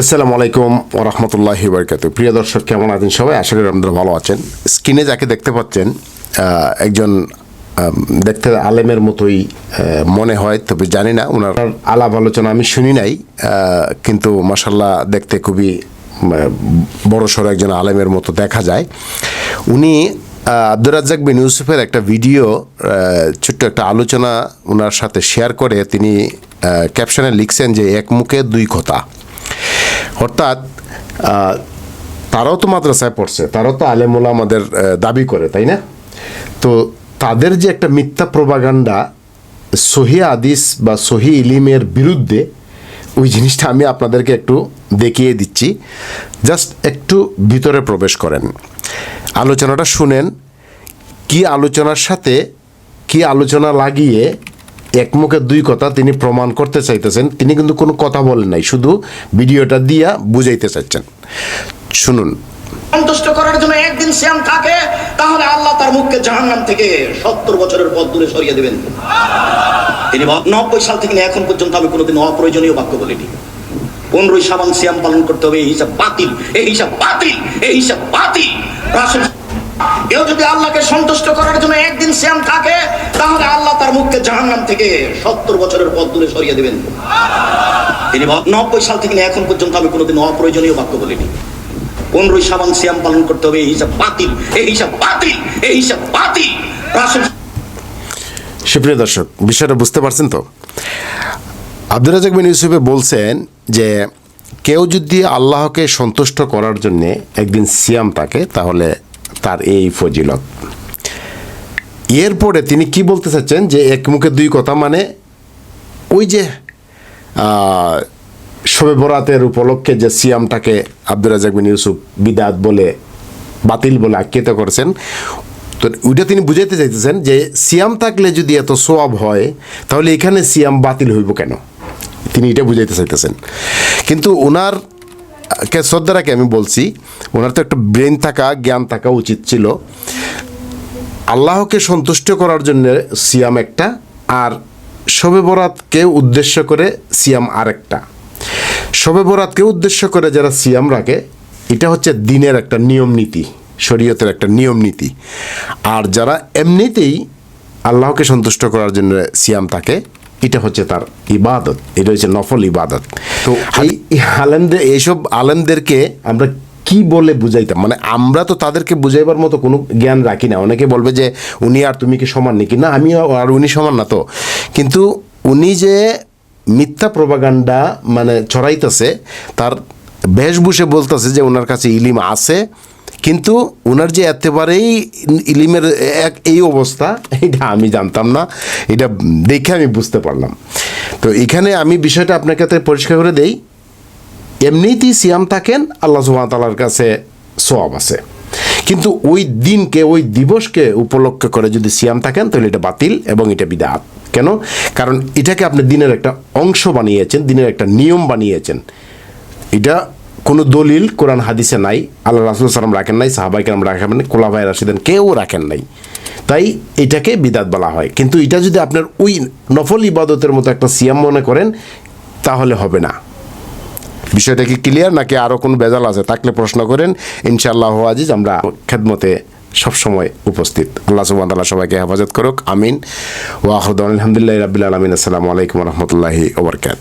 আসসালামু আলাইকুম ওরহমতুল্লাহি বরকাত প্রিয় দর্শক কেমন আছেন সবাই? আশা করি আপনারা ভালো আছেন। স্ক্রিনে যাকে দেখতে পাচ্ছেন একজন দেখতে আলেমের মতোই মনে হয় তবে জানি না ওনার আলাপ আলোচনা আমি শুনি নাই কিন্তু মাসাল্লাহ দেখতে খুবই উম, বড় সড়ো একজন আলেমের মতো দেখা যায়। উনি আব্দুর রাজ্জাক বিন ইউসুফের একটা ভিডিও ছোট্ট একটা আলোচনা ওনার সাথে শেয়ার করে। তিনি ক্যাপশনে লিখছেন যে এক মুখে দুই কথা। অর্থাৎ তারাও তো মাদ্রাসায় পড়ছে, তারাও তো আলেমুলা আমাদের দাবি করে, তাই না? তো তাদের যে একটা মিথ্যা প্রবাগান্ডা, সহি আদিস বা সহি ইলিমের বিরুদ্ধে, ওই জিনিসটা আমি আপনাদেরকে একটু দেখিয়ে দিচ্ছি। জাস্ট একটু ভিতরে প্রবেশ করেন। আলোচনাটা শুনেন, কি আলোচনার সাথে, কি আলোচনা লাগিয়ে এক মুখে দুই কথা তিনি প্রমাণ করতে চাইতেছেন। তিনি কিন্তু কোনো কথা বলেন নাই, শুধু ভিডিওটা দিয়া বুঝাইতে চাইছেন শুনুন। সন্তুষ্ট করার জন্য একদিন শ্যাম থাকে, তাহলে আল্লাহ তার মুখকে জাহান্নাম থেকে সত্তর বছরের পথ দূরে সরিয়ে দেবেন। তিনি নব্বই সাল থেকে এখন পর্যন্ত আমি কোনোদিন অপ্রয়োজনীয় বাক্য বলিনি। পনেরোই সাবান শ্যাম পালন করতে হবে, এই হিসাব বাতিল, এই হিসাব বাতিল, এই হিসাব বাতিল। কেউ যদি আল্লাহকে সন্তুষ্ট করার জন্য একদিন শ্যাম থাকে, তাহলে মুখকে জাহান্নাম থেকে সত্তর বছরের পথ দূরে সরিয়ে দেবেন। তিনি নব্বই সাল থেকে এখন পর্যন্ত আমি কোনোদিন অপ্রয়োজনীয় বাক্য বলিনি। পনেরোই সাবান শ্যাম পালন করতে হবে, এই হিসাব বাতিল, এই হিসাব বাতিল, এই হিসাব বাতিল। সুপ্রিয় দর্শক, বিষয়টা বুঝতে পারছেন তো? আব্দুর রাজাক বিন ইউসুফে বলছেন যে, কেউ যদি আল্লাহকে সন্তুষ্ট করার জন্যে একদিন সিয়াম থাকে, তাহলে তার এই ফজিলত। এরপরে তিনি কি বলতে চাচ্ছেন? যে এক মুখে দুই কথা মানে ওই যে শবে বরাতের উপলক্ষে যে সিয়ামটাকে আব্দুর রাজাক বিন ইউসুফ বিদাত বলে, বাতিল বলে আখ্যায়িত করেছেন, তো ওইটা তিনি বুঝাইতে চাইতেছেন যে সিয়াম থাকলে যদি এত সোয়াব হয়, তাহলে এখানে সিয়াম বাতিল হইব কেন? তিনি এটা বুঝাইতে চাইতেছেন। কিন্তু ওনার, কে শ্রদ্ধারাকে আমি বলছি, ওনার তো একটা ব্রেন থাকা, জ্ঞান থাকা উচিত ছিল। আল্লাহকে সন্তুষ্ট করার জন্য সিয়াম একটা আর শবে বরাতকে উদ্দেশ্য করে সিয়াম আরেকটা। শবে বরাতকে উদ্দেশ্য করে যারা সিয়াম রাখে এটা হচ্ছে দিনের একটা নিয়ম নীতি শরীয়তের একটা নিয়ম নীতি। আর যারা এমনিতেই আল্লাহকে সন্তুষ্ট করার জন্য সিয়াম থাকে এটা হচ্ছে তার ইবাদত এটা হচ্ছে নফল ইবাদত। তো এই আলেমদের এইসব আলেমদেরকে আমরা কি বলে বুঝাইতাম? মানে আমরা তো তাদেরকে বুঝাইবার মতো কোনো জ্ঞান রাখি না। অনেকে বলবে যে, উনি আর তুমি কি সমান নাকি? না, আমি আর উনি সমান না তো। কিন্তু উনি যে মিথ্যা প্রবাগান্ডা মানে ছড়াইতেছে, তার বেশভূষে বলতেছে যে ওনার কাছে ইলিম আছে। কিন্তু ওনার যে একেবারেই ইলিমের এক এই অবস্থা এটা আমি জানতাম না। এটা দেখে আমি বুঝতে পারলাম। তো এখানে আমি বিষয়টা আপনাকে তো পরিষ্কার করে দেই। এমনিতেই সিয়াম থাকেন, আল্লাহ সুবাহতালার কাছে সোয়াব আছে। কিন্তু ওই দিনকে, ওই দিবসকে উপলক্ষ করে যদি সিয়াম থাকেন, তাহলে এটা বাতিল এবং এটা বিদাত। কেন? কারণ এটাকে আপনি দিনের একটা অংশ বানিয়েছেন, দিনের একটা নিয়ম বানিয়েছেন। এটা কোনো দলিল কোরআন হাদিসে নাই, আল্লাহ রাসুল সালাম রাখেন নাই, সাহাবাই কেরাম রাখেন নাই কোলাভাই রাশিদেন কেউ রাখেন নাই। তাই এটাকে বিদাত বলা হয়। কিন্তু এটা যদি আপনার ওই নফল ইবাদতের মতো একটা সিয়াম মনে করেন, তাহলে হবে না। বিষয়টা কি ক্লিয়ার নাকি আরও কোনো বেজাল আছে? থাকলে প্রশ্ন করেন। ইনশাআল্লাহ আজিজ, আমরা খেদমতে সবসময় উপস্থিত। আল্লাহ সুবান তাল্লাহ সবাইকে হেফাজত করুক। আমিন। ওয়াহুদ আলহামদুলিল্লাহ রাবিল আলমিন। আসসালামু আলাইকুম রহমতুল্লাহি ওবরকাত